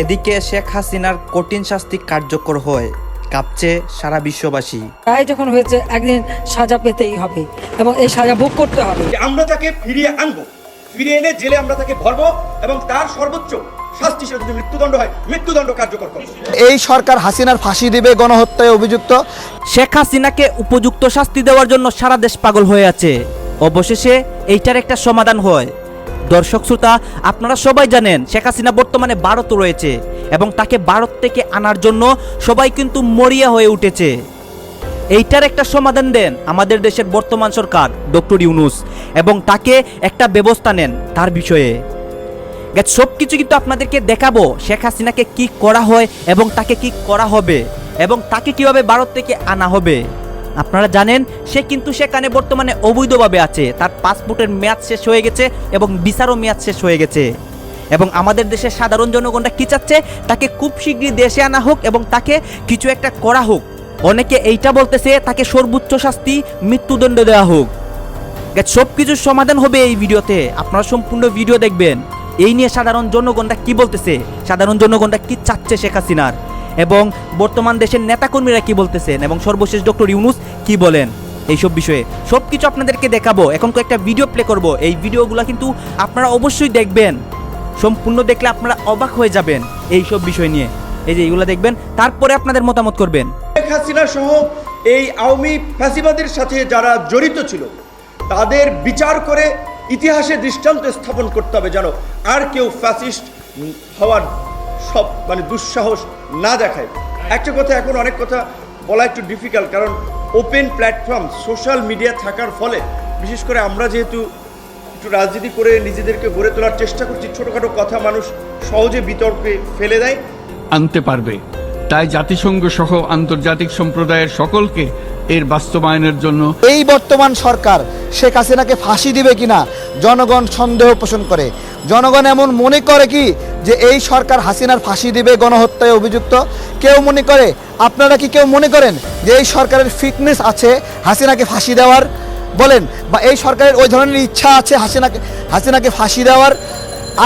এদিকে শেখ হাসিনার কঠিন শাস্তি কার্যকর হয় কাঁপছে সারা বিশ্ববাসী। রায় যখন হয়েছে একদিন সাজা পেতেই হবে এবং এই সাজা ভোগ করতে হবে। যে আমরা তাকে ফিরিয়ে আনব ফিরিয়ে এনে জেলে আমরা তাকে ভরবো এবং তার সর্বোচ্চ শাস্তি যদি মৃত্যুদণ্ড হয় মৃত্যুদণ্ড কার্যকর করব। এই সরকার হাসিনার ফাঁসি দিবে গণহত্যায় অভিযুক্ত। শেখ হাসিনাকে উপযুক্ত শাস্তি দেওয়ার জন্য সারা দেশ পাগল হয়ে আছে। অবশেষে এইটার একটা সমাধান হয়। দর্শক শ্রোতা, আপনারা সবাই জানেন, শেখ হাসিনা বর্তমানে ভারত রয়েছে এবং তাকে ভারত থেকে আনার জন্য সবাই কিন্তু মরিয়া হয়ে উঠেছে। এইটার একটা সমাধান দেন আমাদের দেশের বর্তমান সরকার, ডক্টর ইউনুস, এবং তাকে একটা ব্যবস্থা নেন তার বিষয়ে। সব কিছু কিন্তু আপনাদেরকে দেখাবো, শেখ হাসিনাকে কি করা হয় এবং তাকে কি করা হবে এবং তাকে কীভাবে ভারত থেকে আনা হবে। আপনারা জানেন, সে কিন্তু সেখানে বর্তমানে অবৈধভাবে আছে। তার পাসপোর্টের মেয়াদ শেষ হয়ে গেছে এবং বিচারও মেয়াদ শেষ হয়ে গেছে। এবং আমাদের দেশের সাধারণ জনগণরা কী চাচ্ছে? তাকে খুব শীঘ্রই দেশে আনা হোক এবং তাকে কিছু একটা করা হোক। অনেকে এইটা বলতেছে, তাকে সর্বোচ্চ শাস্তি, মৃত্যুদণ্ড দেওয়া হোক। সব কিছুর সমাধান হবে এই ভিডিওতে। আপনারা সম্পূর্ণ ভিডিও দেখবেন। এই নিয়ে সাধারণ জনগণরা কি বলতেছে? সাধারণ জনগণরা কি চাচ্ছে শেখ হাসিনার? এবং বর্তমান দেশের নেতাকর্মীরা কি বলতেছেন এবং সর্বশেষ ডক্টর ইউনুস কি বলেন এইসব বিষয়ে? সব কিছু আপনাদেরকে দেখাবো। এখন কয়েকটা ভিডিও প্লে করব। এই ভিডিওগুলো কিন্তু আপনারা অবশ্যই দেখবেন। সম্পূর্ণ দেখলে আপনারা অবাক হয়ে যাবেন এই সব বিষয় নিয়ে। এই যে এইগুলো দেখবেন, তারপরে আপনাদের মতামত করবেন। শেখ হাসিনা সহ এই আওয়ামী ফ্যাসিবাদের সাথে যারা জড়িত ছিল, তাদের বিচার করে ইতিহাসে দৃষ্টান্ত স্থাপন করতে হবে যেন আর কেউ ফ্যাসিস্ট হওয়ার সব মানে দুঃসাহস না দেখায়। একটা কথা এখন অনেক কথা বলা একটু ডিফিকাল্ট কারণ ওপেন প্ল্যাটফর্ম সোশ্যাল মিডিয়া থাকার ফলে, বিশেষ করে আমরা যেহেতু একটু রাজনীতি করে নিজেদেরকে গড়ে তোলার চেষ্টা করছি, ছোটোখাটো কথা মানুষ সহজে বিতর্কে ফেলে দেয়। আনতে পারবে। তাই জাতিসংঘ সহ আন্তর্জাতিক সম্প্রদায়ের সকলকে এর বাস্তবায়নের জন্য। এই বর্তমান সরকার শেখ হাসিনাকে ফাঁসি দিবে কিনা, জনগণ সন্দেহ পোষণ করে। জনগণ এমন মনে করে কি যে এই সরকার হাসিনার ফাঁসি দিবে গণহত্যায় অভিযুক্ত? কেউ মনে করে? আপনারা কি কেউ মনে করেন যে এই সরকারের ফিটনেস আছে হাসিনাকে ফাঁসি দেওয়ার? বলেন, বা এই সরকারের ওই ধরনের ইচ্ছা আছে হাসিনাকে হাসিনাকে ফাঁসি দেওয়ার?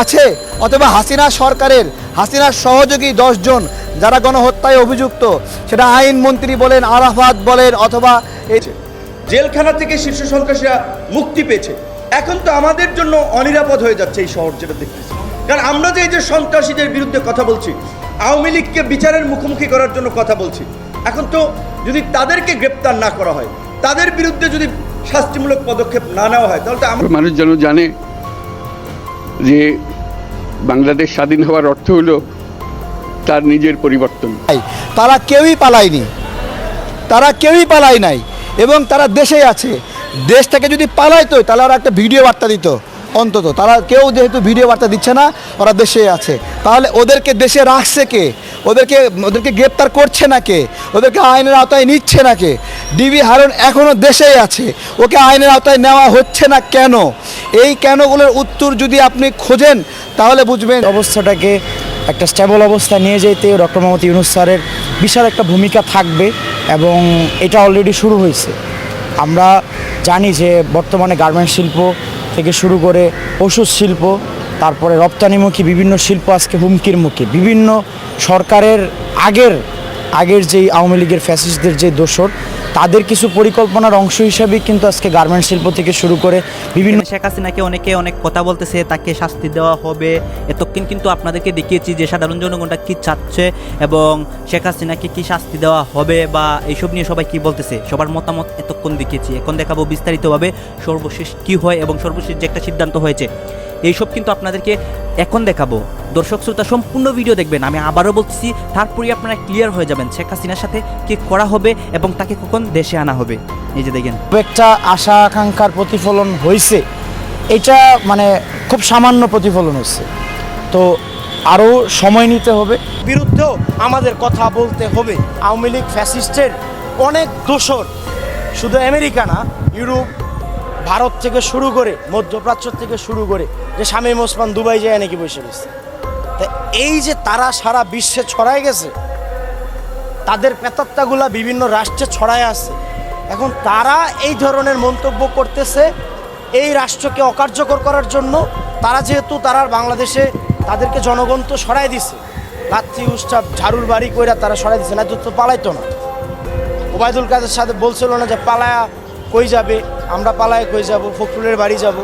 আছে? অথবা হাসিনা সরকারের, হাসিনার সহযোগী দশজন যারা গণহত্যায় অভিযুক্ত সেটা আইনমন্ত্রী বলেন আরাফাত বলেন অথবা জেলখানা থেকে শীর্ষ সন্ত্রাসীরা মুক্তি পেয়েছে। এখন তো আমাদের জন্য অনিরাপদ হয়ে যাচ্ছে এই শহর যেটা দেখতেছি। কারণ আমরা যে এই যে সন্ত্রাসীদের বিরুদ্ধে কথা বলছি আওয়ামী লীগকে বিচারের মুখোমুখি করার জন্য কথা বলছি এখন তো যদি তাদেরকে গ্রেপ্তার না করা হয় তাদের বিরুদ্ধে যদি শাস্তিমূলক পদক্ষেপ না নেওয়া হয় তাহলে তো আমরা মানুষ যেন জানে যে বাংলাদেশ স্বাধীন হওয়ার অর্থ হলো তার নিজের পরিবর্তন। তারা কেউই পালায়নি। তারা কেউই পালায় নাই এবং তারা দেশেই আছে। দেশ থেকে যদি পালাইতো তাহলে ওরা একটা ভিডিও বার্তা দিত অন্তত। তারা কেউ যেহেতু ভিডিও বার্তা দিচ্ছে না ওরা দেশে আছে। তাহলে ওদেরকে দেশে রাখছে কে? ওদেরকে ওদেরকে গ্রেপ্তার করছে না কে? ওদেরকে আইনের আওতায় নিচ্ছে না কে? ডিবি হারুন এখনও দেশেই আছে। ওকে আইনের আওতায় নেওয়া হচ্ছে না কেন? এই কেনগুলোর উত্তর যদি আপনি খোঁজেন তাহলে বুঝবেন। অবস্থাটাকে একটা স্টেবল অবস্থা নিয়ে যেতে ডক্টর মোহাম্মদ ইউনুস স্যারের বিশাল একটা ভূমিকা থাকবে এবং এটা অলরেডি শুরু হয়েছে। আমরা জানি যে বর্তমানে গার্মেন্টস শিল্প থেকে শুরু করে ওষুধ শিল্প, তারপরে রপ্তানিমুখী বিভিন্ন শিল্প আজকে হুমকির মুখে। বিভিন্ন সরকারের আগের আগের যেই আওয়ামী লীগের ফ্যাসিস্টদের যে দোসর তাদের কিছু পরিকল্পনার অংশ হিসাবেই কিন্তু আজকে গার্মেন্টস শিল্প থেকে শুরু করে বিভিন্ন শেখ হাসিনাকে অনেকে অনেক কথা বলতেছে, তাকে শাস্তি দেওয়া হবে। এতক্ষণ কিন্তু আপনাদেরকে দেখিয়েছি যে সাধারণ জনগণটা কি চাচ্ছে এবং শেখ হাসিনাকে কি শাস্তি দেওয়া হবে বা এইসব নিয়ে সবাই কি বলতেছে। সবার মতামত এতক্ষণ দেখিয়েছি। এখন দেখাবো বিস্তারিতভাবে সর্বশেষ কি হয় এবং সর্বশেষ যে একটা সিদ্ধান্ত হয়েছে। এইসব কিন্তু আপনাদেরকে এখন দেখাবো। দর্শক শ্রোতা সম্পূর্ণ ভিডিও দেখবেন। আমি আবারও বলছি তারপরেই আপনারা ক্লিয়ার হয়ে যাবেন শেখ হাসিনার সাথে কি করা হবে এবং তাকে কখন দেশে আনা হবে। এই যে দেখেন। একটা আশা আকাঙ্ক্ষার প্রতিফলন হয়েছে এটা মানে খুব সামান্য প্রতিফলন হচ্ছে তো আরও সময় নিতে হবে। বিরুদ্ধেও আমাদের কথা বলতে হবে। আওয়ামী লীগ ফ্যাসিস্টের অনেক দোষর। শুধু আমেরিকা না ইউরোপ ভারত থেকে শুরু করে, মধ্যপ্রাচ্য থেকে শুরু করে যে শামীম ওসমান দুবাই যায় নাকি বসে রয়েছে। তা এই যে তারা সারা বিশ্বে ছড়ায় গেছে, তাদের প্রেতাত্মাগুলা বিভিন্ন রাষ্ট্রে ছড়ায় আছে। এখন তারা এই ধরনের মন্তব্য করতেছে এই রাষ্ট্রকে অকার্যকর করার জন্য। তারা যেহেতু তারা বাংলাদেশে তাদেরকে জনগণ তো সরাই দিছে। লাথি উষ্ঠাপ ঝাড়ুর বাড়ি কইরা তারা সরাই দিচ্ছে না তো পালাইতো না। ওবায়দুল কাদের সাথে বলছিল না যে পালায়া কই যাবে? আমরা পালায় কই যাব? ফখরুলের বাড়ি যাব।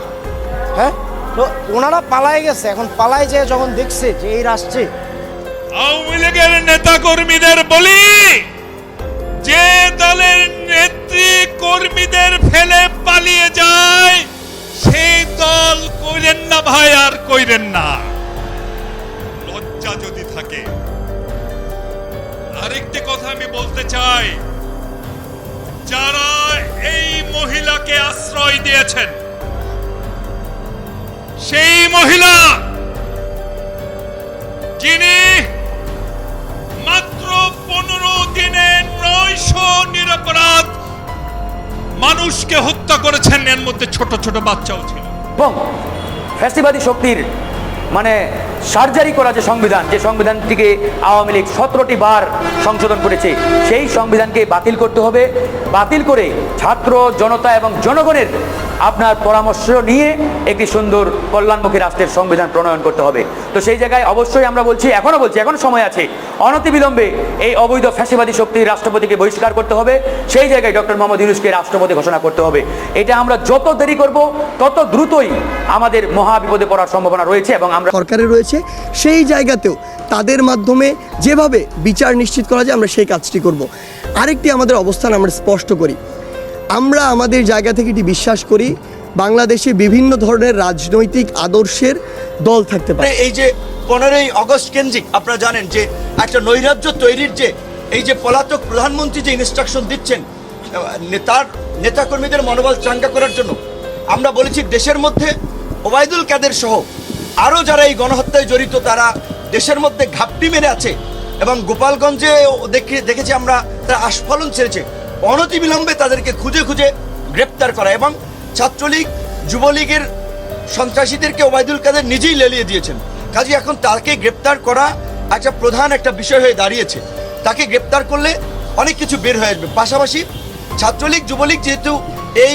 হ্যাঁ? তো ওনারা পালায় গেছে। এখন পালায় যে যখন দেখছে যে এই রাষ্ট্রে আওয়ামী লীগের নেতা কর্মীদের বলি, যে দলের নেত্রী কর্মীদের ফেলে পালিয়ে যায়, সেই দল কইরেন না ভাই, আর কইরেন না। লজ্জা যদি থাকে। আরেকটি কথা আমি বলতে চাই, যারা এই আশ্রয় দিয়েছেন। সেই মহিলা যিনি মাত্র পনেরো দিনে নয়শো নিরপরাধ মানুষকে হত্যা করেছেন, এর মধ্যে ছোট ছোট বাচ্চাও ছিল। এবং ফ্যাসিবাদী শক্তির মানে সার্জারি করা যে সংবিধান, যে সংবিধানটিকে আওয়ামী লীগ সতেরোটি বার সংশোধন করেছে, সেই সংবিধানকে বাতিল করতে হবে। বাতিল করে ছাত্র, জনতা এবং জনগণের আপনার পরামর্শ নিয়ে একটি সুন্দর কল্যাণমুখী রাষ্ট্রের সংবিধান প্রণয়ন করতে হবে। তো সেই জায়গায় অবশ্যই আমরা বলছি এখনও বলছি, এখনও সময় আছে। অনতিবিলম্বে এই অবৈধ ফ্যাসিবাদী শক্তির রাষ্ট্রপতিকে বহিষ্কার করতে হবে। সেই জায়গায় ডক্টর মোহাম্মদ ইউনুসকে রাষ্ট্রপতি ঘোষণা করতে হবে। এটা আমরা যত দেরি করব, তত দ্রুতই আমাদের মহা বিপদে পড়ার সম্ভাবনা রয়েছে এবং আমরা সরকারে রয়েছে। সেই জায়গাতেও তাদের মাধ্যমে যেভাবে বিচার নিশ্চিত করা যায়, আমরা সেই কাজটি করব। আরেকটি আমাদের অবস্থান আমরা স্পষ্ট করি। আমরা আমাদের জায়গা থেকে এটি বিশ্বাস করি, বাংলাদেশে বিভিন্ন ধরনের রাজনৈতিক আদর্শের দল থাকতে পারে। এই যে পনেরোই অগস্ট কেন্দ্রিক, আপনারা জানেন যে একটা নৈরাজ্য তৈরির যে, এই যে পলাতক প্রধানমন্ত্রী যে ইনস্ট্রাকশন দিচ্ছেন নেতার, নেতাকর্মীদের মনোবল চাঙ্গা করার জন্য, আমরা বলেছি দেশের মধ্যে ওবায়দুল কাদের সহ আরও যারা এই গণহত্যায় জড়িত, তারা দেশের মধ্যে ঘাপটি মেরে আছে এবং গোপালগঞ্জে দেখে, দেখেছি আমরা তারা আস্ফলন ছেড়েছে। অনতিবিলম্বে তাদেরকে খুঁজে খুঁজে গ্রেপ্তার করা এবং ছাত্রলীগ, যুবলীগের সন্ত্রাসীদেরকে ওবায়দুল কাদের নিজেই লেলিয়ে দিয়েছেন। কাজে এখন তাকে গ্রেপ্তার করা একটা প্রধান একটা বিষয় হয়ে দাঁড়িয়েছে। তাকে গ্রেপ্তার করলে অনেক কিছু বের হয়ে আসবে। পাশাপাশি ছাত্রলীগ, যুবলীগ যেহেতু এই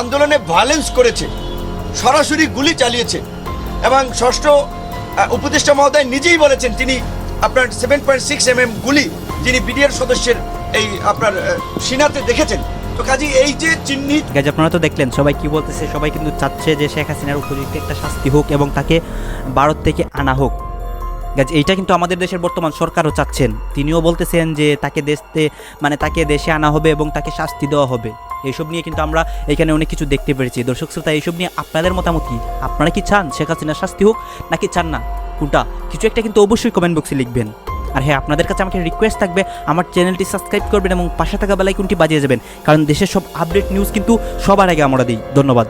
আন্দোলনে ভায়োলেন্স করেছে, সরাসরি গুলি চালিয়েছে এবং ষষ্ঠ উপদেষ্টা মহোদয় নিজেই বলেছেন, তিনি আপনার seven point six M M গুলি, যিনি বিডিআর সদস্যের এই আপনার সিনাতে দেখেছেন? তো কাজে, এই যে চিহ্নিত আপনারা তো দেখলেন, সবাই কি বলতেছে, সবাই কিন্তু চাচ্ছে যে শেখ হাসিনার উপযুক্ত একটা শাস্তি হোক এবং তাকে ভারত থেকে আনা হোক। গাছ এইটা কিন্তু আমাদের দেশের বর্তমান সরকারও চাচ্ছেন। তিনিও বলতেছেন যে তাকে দেশতে মানে তাকে দেশে আনা হবে এবং তাকে শাস্তি দেওয়া হবে। এইসব নিয়ে কিন্তু আমরা এখানে অনেক কিছু দেখতে পেরেছি। দর্শক শ্রোতা, এইসব নিয়ে আপনাদের মতামত কি? আপনারা কি চান শেখ হাসিনার শাস্তি হোক নাকি চান না? কোনটা? কিছু একটা কিন্তু অবশ্যই কমেন্ট বক্সে লিখবেন। আর হ্যাঁ আপনাদের কাছে আমাকে রিকোয়েস্ট থাকবে, আমার চ্যানেলটি সাবস্ক্রাইব করবেন এবং পাশে থাকা বেলাইকনটি বাজিয়ে যাবেন কারণ দেশের সব আপডেট নিউজ কিন্তু সবার আগে আমরা দিই। ধন্যবাদ।